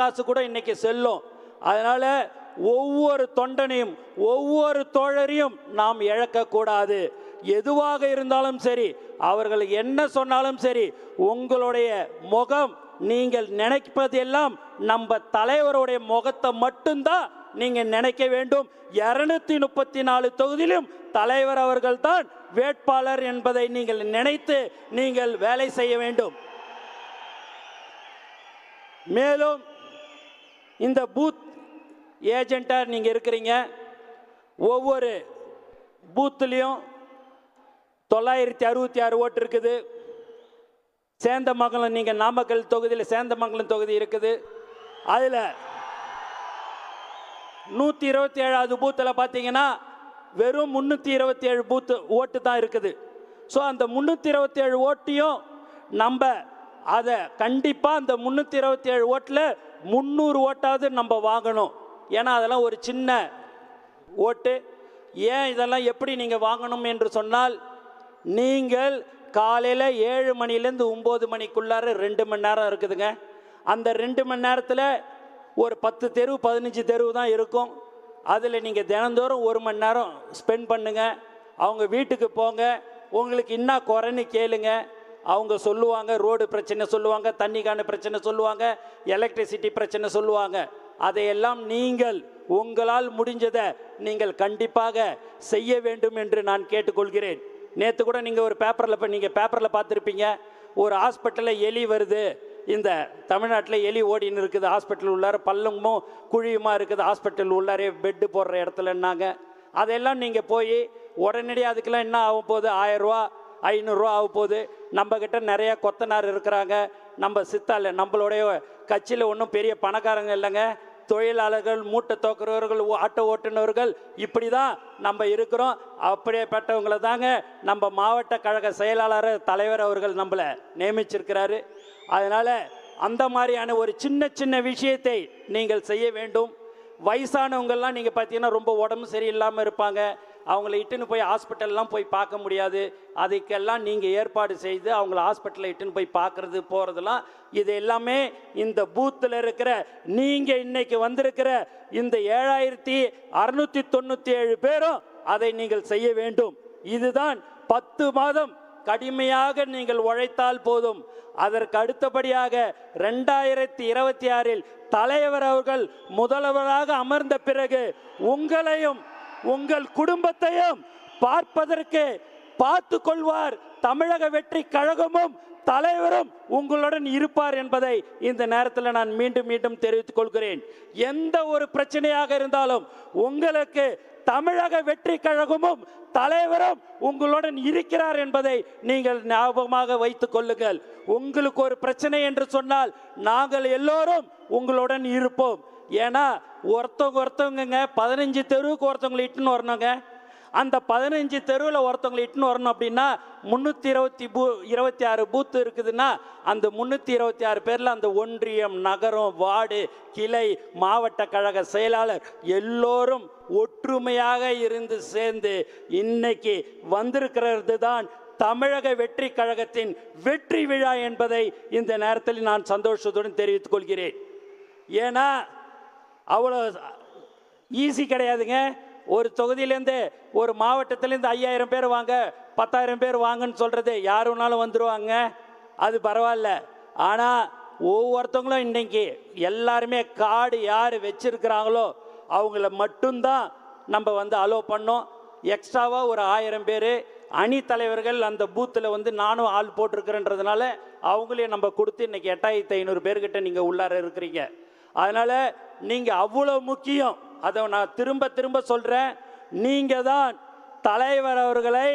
காசு கூட இன்னைக்கு செல்லும். அதனால ஒவ்வொரு தொண்டனையும் ஒவ்வொரு தோழரையும் நாம் இழக்கக்கூடாது. எதுவாக இருந்தாலும் சரி அவர்கள் என்ன சொன்னாலும் சரி உங்களுடைய முகம் நீங்கள் நினைப்பதெல்லாம் நம்ம தலைவருடைய முகத்தை மட்டும்தான் நீங்க நினைக்க வேண்டும். இருநூத்தி முப்பத்தி நாலு தொகுதியிலும் தலைவர் அவர்கள்தான் வேட்பாளர் என்பதை நீங்கள் நினைத்து நீங்கள் வேலை செய்ய வேண்டும். மேலும் இந்த பூத் ஏஜெண்ட்டாக நீங்கள் இருக்கிறீங்க. ஒவ்வொரு பூத்துலேயும் தொள்ளாயிரத்தி அறுபத்தி ஆறு ஓட்டு இருக்குது. சேந்தமங்கலம் நீங்கள் நாமக்கல் தொகுதியில் சேந்தமங்கலம் தொகுதி இருக்குது. அதில் நூற்றி இருபத்தி ஏழாவது பூத்தில் பார்த்தீங்கன்னா வெறும் முந்நூற்றி இருபத்தி ஏழு பூத்து ஓட்டு தான் இருக்குது. ஸோ அந்த முந்நூற்றி இருபத்தி ஏழு ஓட்டையும் நம்ம அதை கண்டிப்பாக அந்த முந்நூற்றி இருபத்தி ஏழு ஓட்டில் முந்நூறு ஓட்டாவது நம்ம வாங்கணும். ஏன்னா அதெல்லாம் ஒரு சின்ன ஓட்டு. ஏன் இதெல்லாம் எப்படி நீங்கள் வாங்கணும் என்று சொன்னால் நீங்கள் காலையில் ஏழு மணிலேருந்து ஒம்பது மணிக்குள்ளார ரெண்டு மணி நேரம் இருக்குதுங்க. அந்த ரெண்டு மணி நேரத்தில் ஒரு பத்து தெரு பதினஞ்சு தெரு தான் இருக்கும். அதில் நீங்கள் தினந்தோறும் ஒரு மணி நேரம் ஸ்பெண்ட் பண்ணுங்க. அவங்க வீட்டுக்கு போங்க. உங்களுக்கு என்ன குறைன்னு கேளுங்கள் அவங்க சொல்லுவாங்க ரோடு பிரச்சனை சொல்லுவாங்க தண்ணிக்கான பிரச்சனை சொல்லுவாங்க எலக்ட்ரிசிட்டி பிரச்சனை சொல்லுவாங்க. அதையெல்லாம் நீங்கள் உங்களால் முடிஞ்சதை நீங்கள் கண்டிப்பாக செய்ய வேண்டும் என்று நான் கேட்டுக்கொள்கிறேன். நேற்று கூட நீங்கள் ஒரு பேப்பரில் இப்போ நீங்கள் பேப்பரில் பார்த்துருப்பீங்க ஒரு ஹாஸ்பிட்டலில் எலி வருது. இந்த தமிழ்நாட்டில் எலி ஓடின்னு இருக்குது ஹாஸ்பிட்டல் உள்ளார பள்ளமும் குழியுமா இருக்குது ஹாஸ்பிட்டல் உள்ளாரே பெட்டு போடுற இடத்துலன்னாங்க. அதையெல்லாம் நீங்கள் போய் உடனடியாக அதுக்கெல்லாம் என்ன ஆகும் போகுது? ஆயிரரூவா ஐநூறுரூவா ஆக போகுது நம்மக்கிட்ட நிறையா கொத்தனார் இருக்கிறாங்க. நம்ம சித்தால நம்மளுடைய கட்சியில் ஒன்றும் பெரிய பணக்காரங்க இல்லைங்க. தொழிலாளர்கள் மூட்டை தோக்குறவர்கள் ஆட்டோ ஓட்டுநர்கள் இப்படி தான் நம்ம இருக்கிறோம். அப்படியேப்பட்டவங்களை தாங்க நம்ம மாவட்ட கழக செயலாளர் தலைவர் அவர்கள் நம்மளை நியமிச்சிருக்கிறாரு. அதனால் அந்த மாதிரியான ஒரு சின்ன சின்ன விஷயத்தை நீங்கள் செய்ய வேண்டும். வயசானவங்கள்லாம் நீங்கள் பார்த்தீங்கன்னா ரொம்ப உடம்பு சரியில்லாமல் இருப்பாங்க. அவங்கள இட்டுன்னு போய் ஹாஸ்பிட்டல்லாம் போய் பார்க்க முடியாது. அதுக்கெல்லாம் நீங்கள் ஏற்பாடு செய்து அவங்கள ஹாஸ்பிட்டலில் இட்டுன்னு போய் பார்க்குறது போகிறதெல்லாம் இது எல்லாமே இந்த பூத்தில் இருக்கிற நீங்கள் இன்னைக்கு வந்திருக்கிற இந்த ஏழாயிரத்தி அறுநூத்தி தொண்ணூற்றி ஏழு பேரும் அதை நீங்கள் செய்ய வேண்டும். இதுதான் பத்து மாதம் கடுமையாக நீங்கள் உழைத்தால் போதும். அதற்கு அடுத்தபடியாக ரெண்டாயிரத்தி இருபத்தி ஆறில் தலைவர் அவர்கள் முதல்வராக அமர்ந்த பிறகு உங்களையும் உங்கள் குடும்பத்தையும் பார்ப்பதற்கு பார்த்து கொள்வார் தமிழக வெற்றி கழகமும் தலைவரும் உங்களுடன் இருப்பார் என்பதை இந்த நேரத்தில் நான் மீண்டும் மீண்டும் தெரிவித்துக் கொள்கிறேன். எந்த ஒரு பிரச்சனையாக இருந்தாலும் உங்களுக்கு தமிழக வெற்றி கழகமும் தலைவரும் உங்களுடன் இருக்கிறார் என்பதை நீங்கள் ஞாபகமாக வைத்துக் கொள்ளுங்கள். உங்களுக்கு ஒரு பிரச்சனை என்று சொன்னால் நாங்கள் எல்லோரும் உங்களுடன் இருப்போம். ஏன்னா ஒருத்தவங்க ஒருத்தவங்கங்க பதினஞ்சு தெருவுக்கு ஒருத்தவங்களை இட்டுன்னு வரணுங்க. அந்த பதினஞ்சு தெருவில் ஒருத்தவங்களை இட்டுன்னு வரணும் அப்படின்னா முந்நூற்றி இருபத்தி பூ இருபத்தி ஆறு பூத்து இருக்குதுன்னா அந்த முந்நூற்றி இருபத்தி ஆறு பேரில் அந்த ஒன்றியம் நகரம் வார்டு கிளை மாவட்ட கழக செயலாளர் எல்லோரும் ஒற்றுமையாக இருந்து சேர்ந்து இன்னைக்கு வந்திருக்கிறது தான் தமிழக வெற்றி கழகத்தின் வெற்றி விழா என்பதை இந்த நேரத்தில் நான் சந்தோஷத்துடன் தெரிவித்துக் கொள்கிறேன். ஏன்னா அவ்வளோ ஈஸி கிடையாதுங்க. ஒரு தொகுதியிலேருந்து ஒரு மாவட்டத்திலேருந்து ஐயாயிரம் பேர் வாங்க பத்தாயிரம் பேர் வாங்கன்னு சொல்கிறது யார் வேணாலும் வந்துடுவாங்க அது பரவாயில்ல. ஆனால் ஒவ்வொருத்தவங்களும் இன்றைக்கி எல்லாருமே காடு யார் வச்சுருக்கிறாங்களோ அவங்கள மட்டும்தான் நம்ம வந்து அலோவ் பண்ணோம். எக்ஸ்ட்ராவாக ஒரு ஆயிரம் பேர். அணி தலைவர்கள் அந்த பூத்தில் வந்து நானும் ஆள் போட்டிருக்கிறேன்றதுனால அவங்களையும் நம்ம கொடுத்து இன்னைக்கு எட்டாயிரத்தி ஐநூறு பேர்கிட்ட நீங்கள் உள்ளார இருக்கிறீங்க. அதனால் நீங்கள் அவ்வளோ முக்கியம். அதை நான் திரும்ப திரும்ப சொல்கிறேன் நீங்கள் தான் தலைவர் அவர்களை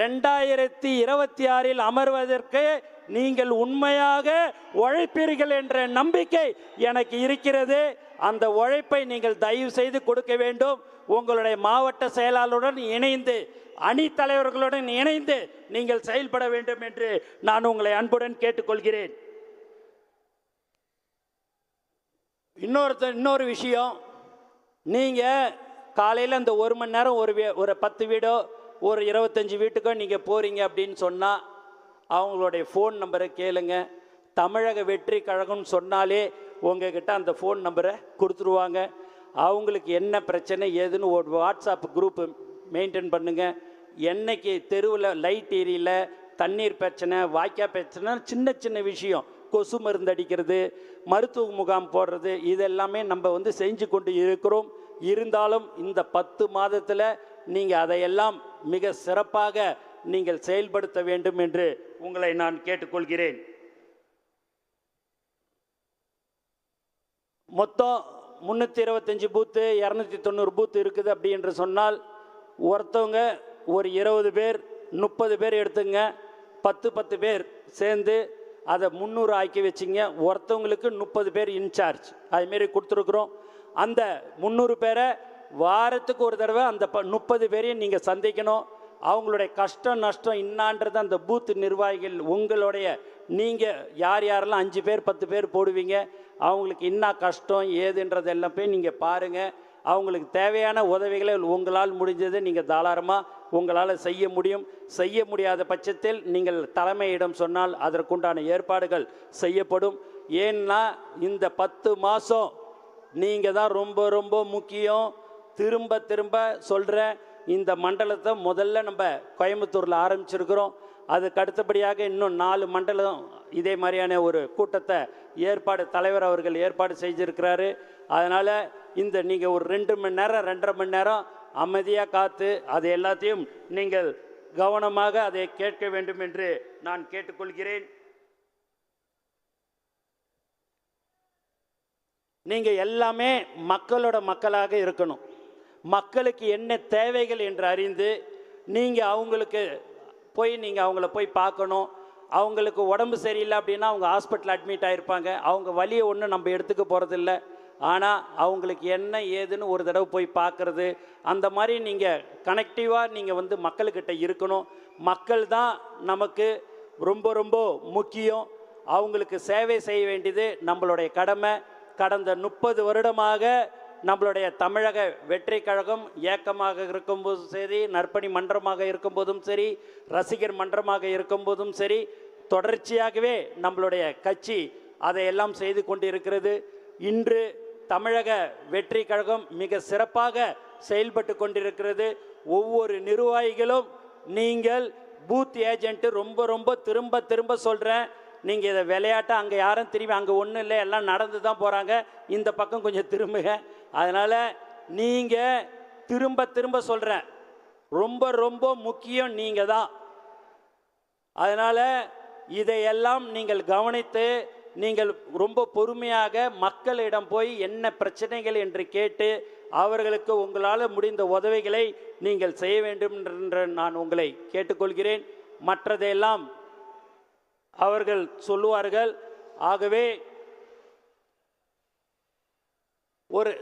ரெண்டாயிரத்தி இருபத்தி ஆறில் அமர்வதற்கு நீங்கள் உண்மையாக உழைப்பீர்கள் என்ற நம்பிக்கை எனக்கு இருக்கிறது. அந்த உழைப்பை நீங்கள் தயவு செய்து கொடுக்க வேண்டும். உங்களுடைய மாவட்ட செயலாளருடன் இணைந்து அணி தலைவர்களுடன் இணைந்து நீங்கள் செயல்பட வேண்டும் என்று நான் உங்களை அன்புடன் கேட்டுக்கொள்கிறேன். இன்னொருத்த இன்னொரு விஷயம். நீங்கள் காலையில் இந்த ஒரு மணி நேரம் ஒரு வீ- ஒரு பத்து வீடோ ஒரு இருபத்தஞ்சி வீட்டுக்கோ நீங்கள் போகிறீங்க அப்படின்னு சொன்னால் அவங்களுடைய ஃபோன் நம்பரை கேளுங்க. தமிழக வெற்றி கழகம்னு சொன்னாலே உங்ககிட்ட அந்த ஃபோன் நம்பரை கொடுத்துருவாங்க. அவங்களுக்கு என்ன பிரச்சனை ஏதுன்னு ஒரு வாட்ஸ்அப் குரூப்பு மெயின்டைன் பண்ணுங்கள் என்னைக்கு தெருவில் லைட் ஏரியில் தண்ணீர் பிரச்சனை வாய்க்கா பிரச்சனை சின்ன சின்ன விஷயம். கொசு மருந்து அடிக்கிறது மருத்துவ முகாம் போடுறது இதெல்லாமே நம்ம வந்து செஞ்சு கொண்டு இருக்கிறோம். இருந்தாலும் இந்த பத்து மாதத்தில் நீங்கள் அதையெல்லாம் மிக சிறப்பாக நீங்கள் செயல்படுத்த வேண்டும் என்று உங்களை நான் கேட்டுக்கொள்கிறேன். மொத்தம் முந்நூற்றி இருபத்தஞ்சி பூத்து இரநூத்தி தொண்ணூறு பூத்து இருக்குது அப்படி என்று சொன்னால் ஒருத்தவங்க ஒரு இருபது பேர் முப்பது பேர் எடுத்துங்க பத்து பத்து பேர் சேர்ந்து அதை முந்நூறு ஆக்கி வச்சிங்க. ஒருத்தவங்களுக்கு முப்பது பேர் இன்சார்ஜ் அதுமாரி கொடுத்துருக்குறோம். அந்த முந்நூறு பேரை வாரத்துக்கு ஒரு தடவை அந்த ப முப்பது பேரையும் நீங்கள் சந்திக்கணும். அவங்களுடைய கஷ்டம் நஷ்டம் இன்னான்றது அந்த பூத் நிர்வாகிகள் உங்களுடைய நீங்கள் யார் யாரெல்லாம் அஞ்சு பேர் பத்து பேர் போடுவீங்க. அவங்களுக்கு என்ன கஷ்டம் ஏதுன்றதெல்லாம் போய் நீங்கள் பாருங்கள் அவங்களுக்கு தேவையான உதவிகளை உங்களால் முடிஞ்சது நீங்கள் தாராளமாக உங்களால் செய்ய முடியும். செய்ய முடியாத பட்சத்தில் நீங்கள் தலைமையிடம் சொன்னால் அதற்குண்டான ஏற்பாடுகள் செய்யப்படும். ஏன்னா இந்த பத்து மாதம் நீங்கள் தான் ரொம்ப ரொம்ப முக்கியம். திரும்ப திரும்ப சொல்கிற இந்த மண்டலத்தை முதல்ல நம்ம கோயம்புத்தூரில் ஆரம்பிச்சிருக்கிறோம். அதுக்கு அடுத்தபடியாக இன்னும் நாலு மண்டலம் இதே மாதிரியான ஒரு கூட்டத்தை ஏற்பாடு தலைவர் அவர்கள் ஏற்பாடு செஞ்சுருக்கிறாரு அதனால் இந்த நீங்கள் ஒரு ரெண்டு மணி நேரம் ரெண்டரை மணி நேரம் அமைதியாக காத்து அது எல்லாத்தையும் நீங்கள் கவனமாக அதை கேட்க வேண்டும் என்று நான் கேட்டுக்கொள்கிறேன். நீங்கள் எல்லாமே மக்களோட மக்களாக இருக்கணும். மக்களுக்கு என்ன தேவைகள் என்று அறிந்து நீங்கள் அவங்களுக்கு போய் நீங்கள் அவங்கள போய் பார்க்கணும். அவங்களுக்கு உடம்பு சரியில்லை அப்படின்னா அவங்க ஹாஸ்பிட்டல் அட்மிட் ஆகிருப்பாங்க அவங்க வழியை ஒன்றும் நம்ம எடுத்துக்க போகிறதில்ல ஆனால் அவங்களுக்கு என்ன ஏதுன்னு ஒரு தடவை போய் பார்க்குறது அந்த மாதிரி நீங்கள் கனெக்டிவாக நீங்கள் வந்து மக்கள்கிட்ட இருக்கணும். மக்கள் தான் நமக்கு ரொம்ப ரொம்ப முக்கியம். அவங்களுக்கு சேவை செய்ய வேண்டியது நம்மளுடைய கடமை. கடந்த முப்பது வருடமாக நம்மளுடைய தமிழக வெற்றி கழகம் இயக்கமாக இருக்கும்போதும் சரி நற்பணி மன்றமாக இருக்கும்போதும் சரி ரசிகர் மன்றமாக இருக்கும்போதும் சரி தொடர்ச்சியாகவே நம்மளுடைய கட்சி அதையெல்லாம் செய்து கொண்டிருக்கிறது. இன்று தமிழக வெற்றி கழகம் மிக சிறப்பாக செயல்பட்டு கொண்டிருக்கிறது. ஒவ்வொரு நிர்வாகிகளும் நீங்கள் பூத் ஏஜென்ட்டு ரொம்ப ரொம்ப திரும்ப திரும்ப சொல்கிறேன் நீங்கள் இதை விளையாட்டை அங்கே யாரும் திரும்பி அங்கே ஒன்றும் இல்லை எல்லாம் நடந்து தான் போகிறாங்க இந்த பக்கம் கொஞ்சம் திரும்புங்க. அதனால் நீங்கள் திரும்ப திரும்ப சொல்கிறேன் ரொம்ப ரொம்ப முக்கியம் நீங்கள் தான் அதனால் இதையெல்லாம் நீங்கள் கவனித்து நீங்கள் ரொம்ப பொறுமையாக மக்களிடம் போய் என்ன பிரச்சனைகள் என்று கேட்டு அவர்களுக்கு உங்களால் முடிந்த உதவிகளை நீங்கள் செய்ய வேண்டும் என்று நான் உங்களை கேட்டுக்கொள்கிறேன். மற்றதையெல்லாம் அவர்கள் சொல்லுவார்கள். ஆகவே ஒரு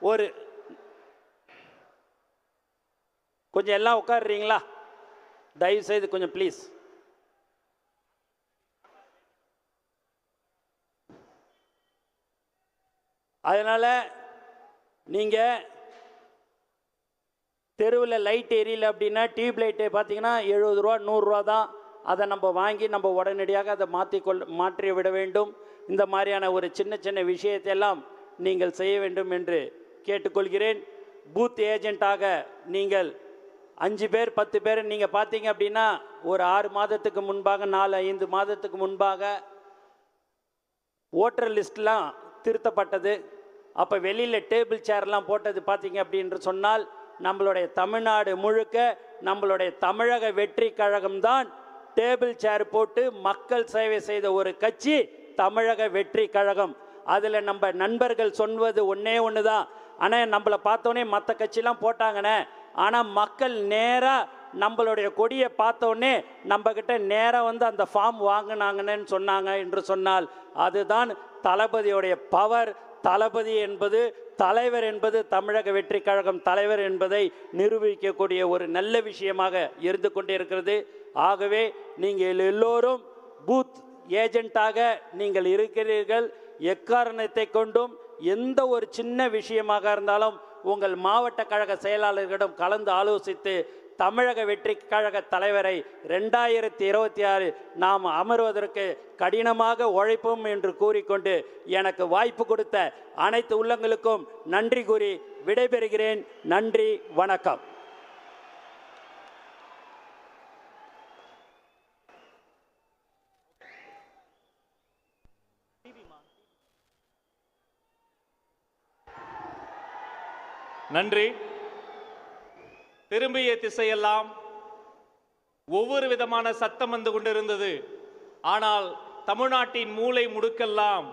ஒரு கொஞ்சம் எல்லாம் உட்காடுறீங்களா தயவுசெய்து கொஞ்சம் ப்ளீஸ் அதனால் நீங்கள் தெருவில் லைட் எரியல அப்படின்னா டியூப் லைட்டு பார்த்தீங்கன்னா எழுபது ரூபா நூறுரூவா தான். அதை நம்ம வாங்கி நம்ம உடனடியாக அதை மாற்றிக்கொள் மாற்றி விட வேண்டும். இந்த மாதிரியான ஒரு சின்ன சின்ன விஷயத்தையெல்லாம் நீங்கள் செய்ய வேண்டும் என்று கேட்டுக்கொள்கிறேன். பூத் ஏஜெண்ட்டாக நீங்கள் அஞ்சு பேர் பத்து பேர் நீங்கள் பார்த்தீங்க அப்படின்னா ஒரு ஆறு மாதத்துக்கு முன்பாக நாலு ஐந்து மாதத்துக்கு முன்பாக ஓட்டர் லிஸ்ட்லாம் திருத்தப்பட்டது. அப்போ வெளியில் டேபிள் சேர்லாம் போட்டது பார்த்தீங்க அப்படின்னு சொன்னால் நம்மளுடைய தமிழ்நாடு முழுக்க நம்மளுடைய தமிழக வெற்றி கழகம்தான் டேபிள் சேர் போட்டு மக்கள் சேவை செய்த ஒரு கட்சி தமிழக வெற்றி கழகம். அதில் நம்ம நண்பர்கள் சொல்வது ஒன்றே ஒன்று தான் ஆனால் நம்மளை பார்த்தோன்னே மற்ற கட்சிலாம் போட்டாங்கண்ணே ஆனால் மக்கள் நேராக நம்மளுடைய கொடியை பார்த்தோன்னே நம்மக்கிட்ட நேராக வந்து அந்த ஃபார்ம் வாங்கினாங்கன்னு சொன்னாங்க என்று சொன்னால் அதுதான் தளபதியுடைய பவர் தளபதி என்பது தலைவர் என்பது தமிழக வெற்றி கழகம் தலைவர் என்பதை நிரூபிக்கக்கூடிய ஒரு நல்ல விஷயமாக இருந்து கொண்டிருக்கிறது. ஆகவே நீங்கள் எல்லோரும் பூத் ஏஜென்ட்டாக நீங்கள் இருக்கிறீர்கள். எக்காரணத்தை கொண்டும் எந்த ஒரு சின்ன விஷயமாக இருந்தாலும் உங்கள் மாவட்ட கழக செயலாளர்களிடம் கலந்து ஆலோசித்து தமிழக வெற்றி கழக தலைவரை ரெண்டாயிரத்தி இருபத்தி ஆறு நாம் அமர்வதற்கு கடினமாக உழைப்போம் என்று கூறிக்கொண்டு எனக்கு வாய்ப்பு கொடுத்த அனைத்து உள்ளங்களுக்கும் நன்றி கூறி விடைபெறுகிறேன். நன்றி வணக்கம். நன்றி. திரும்பிய திசையெல்லாம் ஒவ்வொரு விதமான சத்தம் வந்து கொண்டிருந்தது. ஆனால் தமிழ்நாட்டின் மூளை முடுக்கெல்லாம்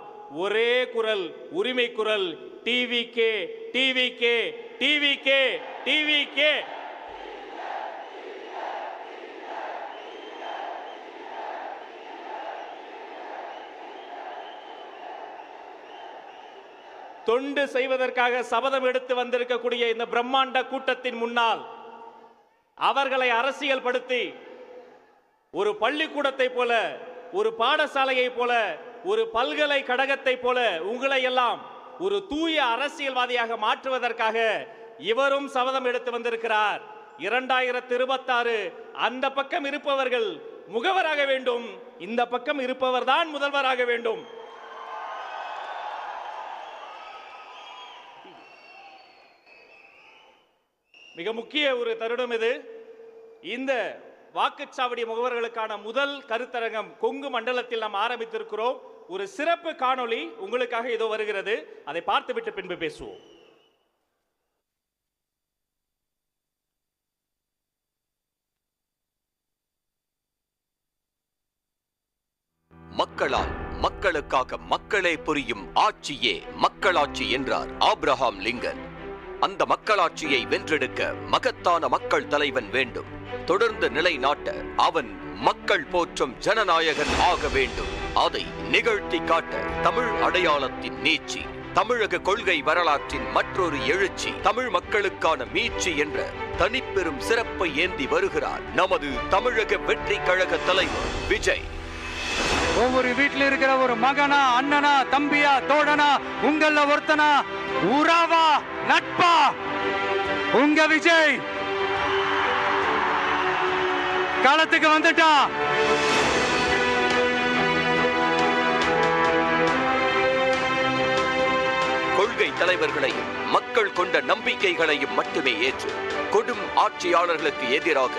ஒரே குரல் உரிமை குரல் TV K TV K TV K TV K தொண்டு செய்வதற்காக சபதம் எடுத்து வந்திருக்கக்கூடிய இந்த பிரம்மாண்ட கூட்டத்தின் முன்னால் அவர்களை அரசியல் படுத்தி ஒரு பள்ளிக்கூடத்தை போல ஒரு பாடசாலையை போல ஒரு பல்கலைக்கழகத்தை போல உங்களை எல்லாம் ஒரு தூய அரசியல்வாதியாக மாற்றுவதற்காக இவரும் சபதம் எடுத்து வந்திருக்கிறார். இரண்டாயிரத்து இருபத்தாறு அந்த பக்கம் இருப்பவர்கள் முகவராக வேண்டும். இந்த பக்கம் இருப்பவர்தான் முதல்வராக வேண்டும். மிக முக்கிய ஒரு தருணம் இது. இந்த வாக்குச்சாவடி முகவர்களுக்கான முதல் கருத்தரங்கம் கொங்கு மண்டலத்தில் நாம் ஆரம்பித்திருக்கிறோம். ஒரு சிறப்பு காணொளி உங்களுக்காக இதோ வருகிறது. அதை பார்த்துவிட்டு பின்பு பேசுவோம். மக்களால் மக்களுக்காக மக்களே புரியும் ஆட்சியே மக்களாட்சி என்றார் ஆப்ரஹாம் லிங்கன். அந்த மக்களாட்சியை வென்றெடுக்க மகத்தான மக்கள் தலைவன் வேண்டும். தொடர்ந்து நிலைநாட்ட அவன் மக்கள் போற்றும் ஜனநாயகன் ஆக வேண்டும். அதை நிகழ்த்தி காட்ட தமிழ் அடையாளத்தின் நீச்சி தமிழக கொள்கை வரலாற்றின் மற்றொரு எழுச்சி தமிழ் மக்களுக்கான மீட்சி என்ற தனிப்பெரும் சிறப்பை ஏந்தி வருகிறார் நமது தமிழக வெற்றி கழக தலைவர் விஜய். ஒவ்வொரு வீட்டில் இருக்கிற ஒரு மகனா அண்ணனா தம்பியா தோழனா உங்கள ஒருத்தனா உறவா நட்பா? உங்க விஜய் காலத்துக்கு வந்துட்டா? கொள்கை தலைவர்களையும் மக்கள் கொண்ட நம்பிக்கைகளையும் மட்டுமே ஏற்று கொடும் ஆட்சியாளர்களுக்கு எதிராக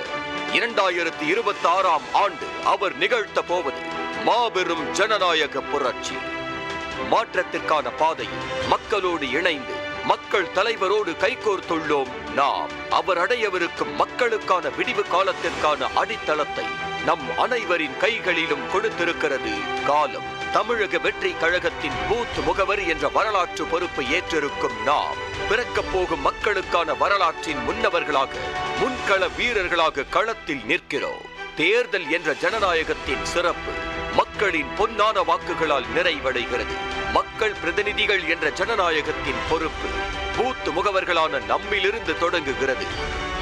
இரண்டாயிரத்தி இருபத்தி ஆறாம் ஆண்டு அவர் நிகழ்த்த போவது மாபெரும் ஜனநாயக புரட்சி. மாற்றத்திற்கான பாதையில் மக்களோடு இணைந்து மக்கள் தலைவரோடு கைகோர்த்துள்ளோம் நாம். அவர் அடையவிருக்கும் மக்களுக்கான விடிவு காலத்திற்கான அடித்தளத்தை நம் அனைவரின் கைகளிலும் கொடுத்திருக்கிறது. காலம் தமிழக வெற்றி கழகத்தின் பூத் முகவர் என்ற வரலாற்று பொறுப்பை ஏற்றிருக்கும் நாம். பிறக்கப் போகும் மக்களுக்கான வரலாற்றின் முன்னவர்களாக முன்கள வீரர்களாக களத்தில் நிற்கிறோம். தேர்தல் என்ற ஜனநாயகத்தின் சிறப்பு மக்களின் பொன்னான வாக்குகளால் நிறைவடைகிறது. மக்கள் பிரதிநிதிகள் என்ற ஜனநாயகத்தின் பொறுப்பு பூத் முகவர்களான நம்மிலிருந்து தொடங்குகிறது.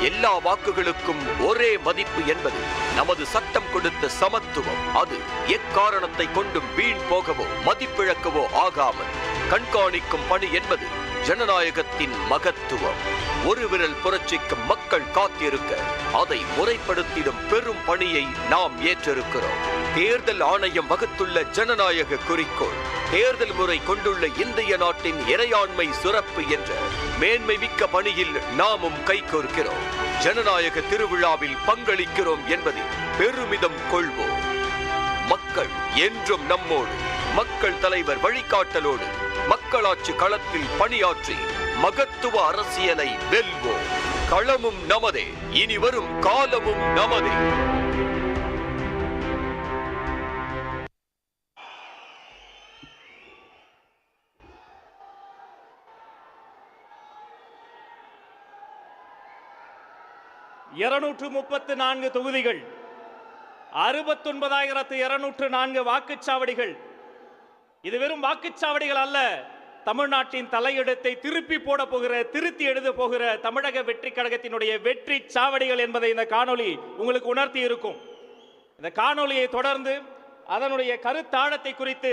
எல்லா வாக்குகளுக்கும் ஒரே மதிப்பு என்பது நமது சட்டம் கொடுத்த சமத்துவம். அது எக்காரணத்தை கொண்டும் வீண் போகவோ மதிப்பிழக்கவோ ஆகாமல் கண்காணிக்கும் பணி என்பது ஜனநாயகத்தின் மகத்துவம். ஒரு விரல் புரட்சிக்கு மக்கள் காத்திருக்க அதை முறைப்படுத்திடும் பெரும் பணியை நாம் ஏற்றிருக்கிறோம். தேர்தல் ஆணையம் வகுத்துள்ள ஜனநாயக குறிக்கோள் தேர்தல் முறை கொண்டுள்ள இந்திய நாட்டின் இறையாண்மை சிறப்பு என்ற மேன்மை மிக்க பணியில் நாமும் கைகோர்க்கிறோம். ஜனநாயக திருவிழாவில் பங்களிக்கிறோம் என்பதில் பெருமிதம் கொள்வோம். மக்கள் என்றும் நம்மோடு மக்கள் தலைவர் வழிகாட்டலோடு மக்களாட்சி களத்தில் பணியாற்றி மகத்துவ அரசியலை வெல்வோம். களமும் நமதே. இனி வரும் காலமும் நமதே. இருநூற்று முப்பத்து நான்கு தொகுதிகள் அறுபத்தொன்பதாயிரத்து இருநூற்று நான்கு வாக்குச்சாவடிகள். இது வெறும் வாக்குச்சாவடிகள் அல்ல தமிழ்நாட்டின் தலையிடத்தை திருப்பி போட போகிற திருத்தி எழுத போகிற தமிழக வெற்றி கழகத்தினுடைய வெற்றி சாவடிகள் என்பதை இந்த காணொலி உங்களுக்கு உணர்த்தி இருக்கும். இந்த காணொலியை தொடர்ந்து அதனுடைய கருத்தாழத்தை குறித்து